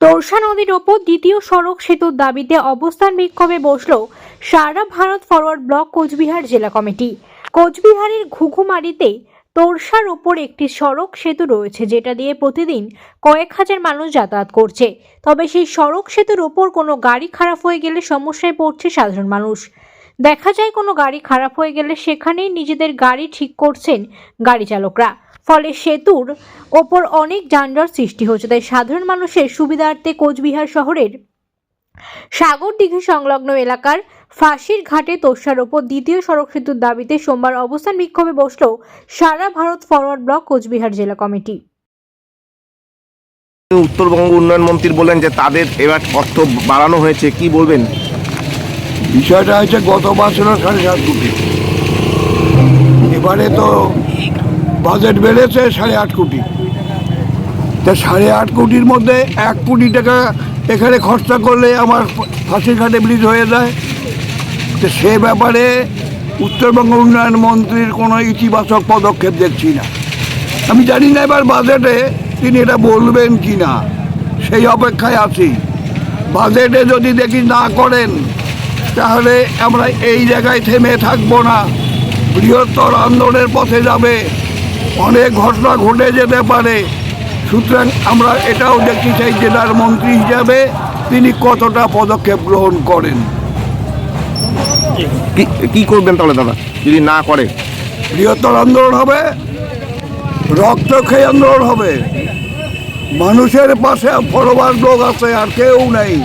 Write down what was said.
তোরসা নদীর ওপর দ্বিতীয় সড়ক সেতুর দাবিতে অবস্থান বিক্ষোভে বসল সারা ভারত ফরওয়ার্ড ব্লক কোচবিহার জেলা কমিটি। কোচবিহারের ঘুঘুমারিতে তোরসার ওপর একটি সড়ক সেতু রয়েছে, যেটা দিয়ে প্রতিদিন কয়েক হাজার মানুষ যাতায়াত করছে। তবে সেই সড়ক সেতুর ওপর কোনো গাড়ি খারাপ হয়ে গেলে সমস্যায় পড়ছে সাধারণ মানুষ। দেখা যায় কোনো গাড়ি খারাপ হয়ে গেলে সেখানেই নিজেদের গাড়ি ঠিক করছেন গাড়ি চালকরা। ফলে সেতুর ওপর অনেক যানজট সৃষ্টি হচ্ছে তাই সাধারণ মানুষের সুবিধার্থে কোচবিহার শহরের সাগর দিঘি সংলগ্ন এলাকার ফাঁসির ঘাটে তোষার ওপর দ্বিতীয় সড়ক সেতুর দাবিতে সোমবার অবস্থান বিক্ষোভে বসল সারা ভারত ফরওয়ার্ড ব্লক কোচবিহার জেলা কমিটি। উত্তরবঙ্গ উন্নয়ন মন্ত্রী বলেন যে তাদের এবার অর্থ বাড়ানো হয়েছে, কি বলবেন? বিষয়টা হচ্ছে গত বছরের সাড়ে সাত কোটি। এবারে তো বাজেট বেড়েছে সাড়ে আট কোটি। তা সাড়ে আট কোটির মধ্যে এক কোটি টাকা এখানে খরচা করলে আমার ফাঁসির ঘাটে ব্রিজ হয়ে যায়। তো সে ব্যাপারে উত্তরবঙ্গ উন্নয়ন মন্ত্রীর কোনো ইতিবাচক পদক্ষেপ দেখছি না। আমি জানি না এবার বাজেটে তিনি এটা বলবেন কি না। সেই অপেক্ষায় আছি। বাজেটে যদি দেখি না করেন তাহলে আমরা এই জায়গায় থেমে থাকব না। বৃহত্তর আন্দোলনের পথে যাবে। অনেক ঘটনা ঘটে যেতে পারে। সুতরাং আমরা এটাও দেখতে চাই জেলার মন্ত্রী হিসাবে তিনি কতটা পদক্ষেপ গ্রহণ করেন। কি কি করবেন তাহলে দাদা? যদি না করে? বৃহত্তর আন্দোলন হবে। রক্তক্ষয়ী আন্দোলন হবে। মানুষের পাশে ফরবার লোক আছে আর কেউ নেই।